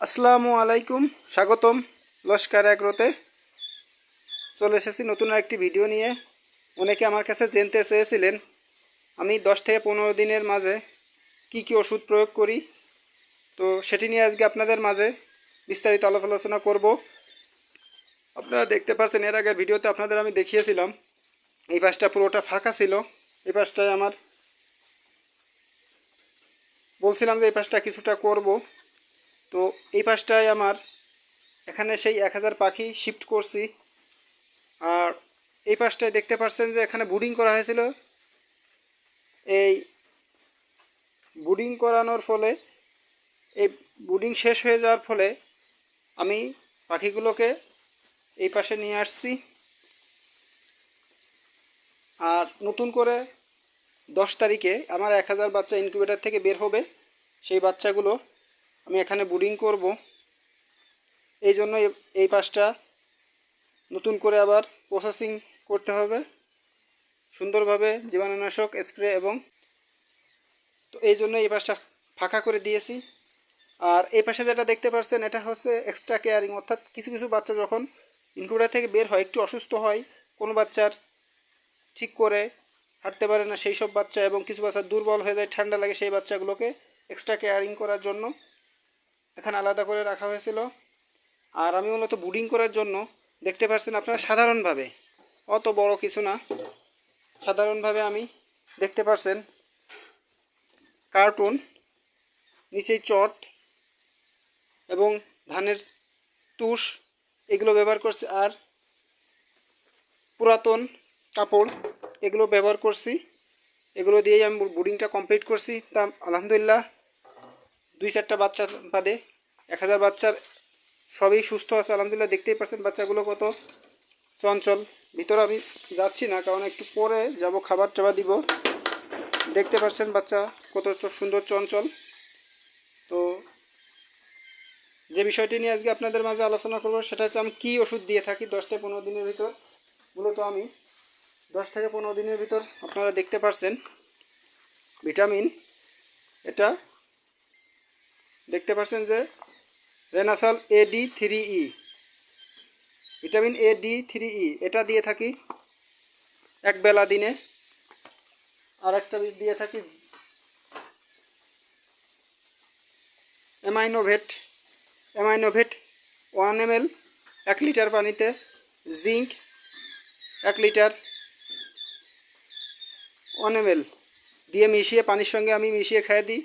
আসসালামু আলাইকুম, স্বাগতম লস্কার এগ্রোতে। চলে এসেছি নতুন একটি ভিডিও নিয়ে। অনেকে আমার কাছে জানতে চেয়েছিলেন, আমি দশ থেকে পনেরো দিনের মাঝে কি কি ওষুধ প্রয়োগ করি। তো সেটি নিয়ে আজকে আপনাদের মাঝে বিস্তারিত আলাপ আলোচনা করব। আপনারা দেখতে পাচ্ছেন এর আগের ভিডিওতে আপনাদের আমি দেখিয়েছিলাম, এই পাশটা পুরোটা ফাঁকা ছিল, এই পাশটায় আমার বলছিলাম যে এই পাশটা কিছুটা করব। তো এই পাশটায় আমার এখানে সেই এক হাজার পাখি শিফট করছি। আর এই পাশটায় দেখতে পাচ্ছেন যে এখানে বুডিং করা হয়েছিল। এই বুডিং করানোর ফলে, এই বুডিং শেষ হয়ে যাওয়ার ফলে আমি পাখিগুলোকে এই পাশে নিয়ে আসছি। আর নতুন করে দশ তারিখে আমার এক হাজার বাচ্চা ইনকিউবেটার থেকে বের হবে। সেই বাচ্চাগুলো আমি এখানে বুডিং করব। এই জন্য এই পাশটা নতুন করে আবার প্রসেসিং করতে হবে। সুন্দরভাবে জীবাণুনাশক স্প্রে এবং তো এই জন্য এই পাশটা ফাঁকা করে দিয়েছি। আর এই পাশে যেটা দেখতে পাচ্ছেন, এটা হচ্ছে এক্সট্রা কেয়ারিং অর্থাৎ কিছু কিছু বাচ্চা যখন ইনকিউবেটার থেকে বের হয়, একটু অসুস্থ হয়, কোনো বাচ্চার ঠিক করে হাঁটতে পারে না, সেই সব বাচ্চা এবং কিছু বাচ্চা দুর্বল হয়ে যায়, ঠান্ডা লাগে সেই বাচ্চাগুলোকে এক্সট্রা কেয়ারিং করার জন্য। এখানে আলাদা করে রাখা হয়েছিল। আর আমি মূলত বুডিং করার জন্য দেখতে পাচ্ছেন আপনারা সাধারণভাবে, অত বড় কিছু না, সাধারণভাবে আমি দেখতে পাচ্ছেন কার্টুন নিচেই চট এবং ধানের তুষ, এগুলো ব্যবহার করছি, আর পুরাতন কাপড়, এগুলো ব্যবহার করছি। এগুলো দিয়েই আমি বুডিংটা কমপ্লিট করছি। তা আলহামদুলিল্লাহ দুই চারটা বাচ্চা বাদে, এক হাজার বাচ্চার সবই সুস্থ আছে, আলহামদুলিল্লাহ দেখতেই পাচ্ছেন বাচ্চাগুলো কত চঞ্চল। ভিতরে আমি যাচ্ছি না, কারণ একটু পরে যাব, খাবার টাবার দিব। দেখতে পাচ্ছেন বাচ্চা কত সুন্দর চঞ্চল। তো যে বিষয়টি নিয়ে আজকে আপনাদের মাঝে আলোচনা করব, সেটা হচ্ছে আমি কী ওষুধ দিয়ে থাকি দশ থেকে পনেরো দিনের ভিতর। মূলত আমি দশ থেকে পনেরো দিনের ভিতর আপনারা দেখতে পাচ্ছেন ভিটামিন, এটা দেখতে পাচ্ছেন যে রেনাসল A D three E vitamin A D three E এটা দিয়ে থাকি এক বেলা দিনে। আর একটা দিয়ে থাকি অ্যামাইনোভেট অ্যামাইনোভেট ওয়ান এম এল এক লিটার পানিতে জিঙ্ক এক লিটার ওয়ান এম এল দিয়ে মিশিয়ে পানির সঙ্গে আমি মিশিয়ে খেয়ে দিই।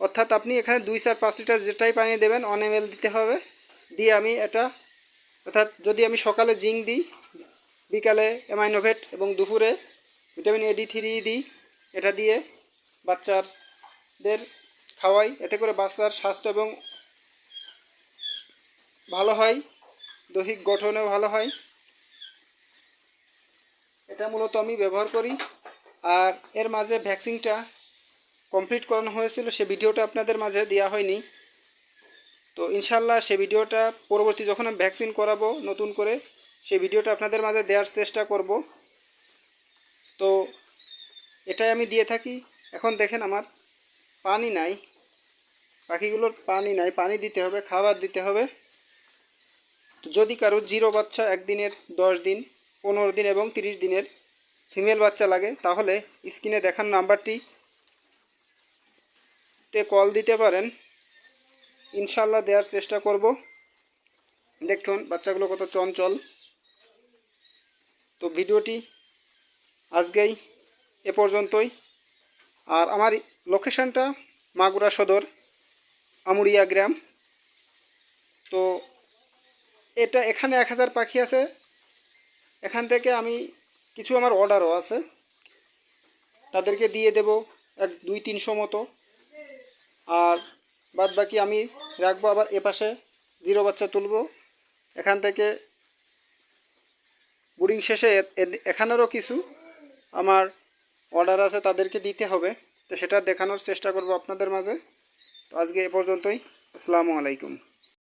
অর্থাৎ আপনি এখানে দুই চার পাঁচ লিটার যেটাই পানি দেবেন ওয়ান এম দিতে হবে। দিয়ে আমি এটা, অর্থাৎ যদি আমি সকালে জিঙ্ক দিই, বিকালে অ্যামাইনোভেট এবং দুপুরে ভিটামিন এ, ডি, থ্রি দিই, এটা দিয়ে বাচ্চাদের খাওয়াই। এতে করে বাচ্চার স্বাস্থ্য এবং ভালো হয়, দৈহিক গঠনেও ভালো হয়। এটা মূলত আমি ব্যবহার করি। আর এর মাঝে ভ্যাকসিনটা কমপ্লিট করানো হয়েছিল, সে ভিডিওটা আপনাদের মাঝে দেওয়া হয়নি। তো ইনশাল্লাহ সে ভিডিওটা পরবর্তী যখন আমি ভ্যাকসিন করাবো নতুন করে সেই ভিডিওটা আপনাদের মাঝে দেওয়ার চেষ্টা করব। তো এটাই আমি দিয়ে থাকি। এখন দেখেন আমার পানি নাই পাখিগুলোর পানি নাই, পানি দিতে হবে, খাবার দিতে হবে। তো যদি কারও জিরো বাচ্চা একদিনের, দশ দিন, পনেরো দিন এবং তিরিশ দিনের ফিমেল বাচ্চা লাগে, তাহলে স্ক্রিনে দেখার নাম্বারটি তে কল দিতে পারেন। ইনশাল্লাহ দেওয়ার চেষ্টা করব। দেখুন, বাচ্চাগুলো কত চঞ্চল। তো ভিডিওটি আজকেই এ পর্যন্তই। আর আমার লোকেশানটা মাগুরা সদর আমুরিয়া গ্রাম। তো এটা এখানে এক হাজার পাখি আছে। এখান থেকে আমি কিছু আমার অর্ডারও আছে। তাদেরকে দিয়ে দেব এক দুই তিনশো মতো। আর বাদ বাকি আমি রাখব আবার এপাশে জিরো বাচ্চা তুলব। এখান থেকে বুড়িং শেষে এখানেরও কিছু আমার অর্ডার আছে, তাদেরকে দিতে হবে। তো সেটা দেখানোর চেষ্টা করব আপনাদের মাঝে। তো আজকে এ পর্যন্তই। আসসালামু আলাইকুম।